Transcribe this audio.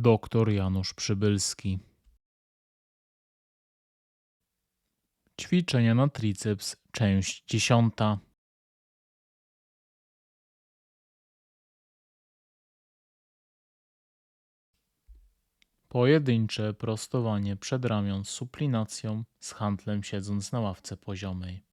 Doktor Janusz Przybylski. Ćwiczenia na triceps, część dziesiąta. Pojedyncze prostowanie przedramion z suplinacją z handlem siedząc na ławce poziomej.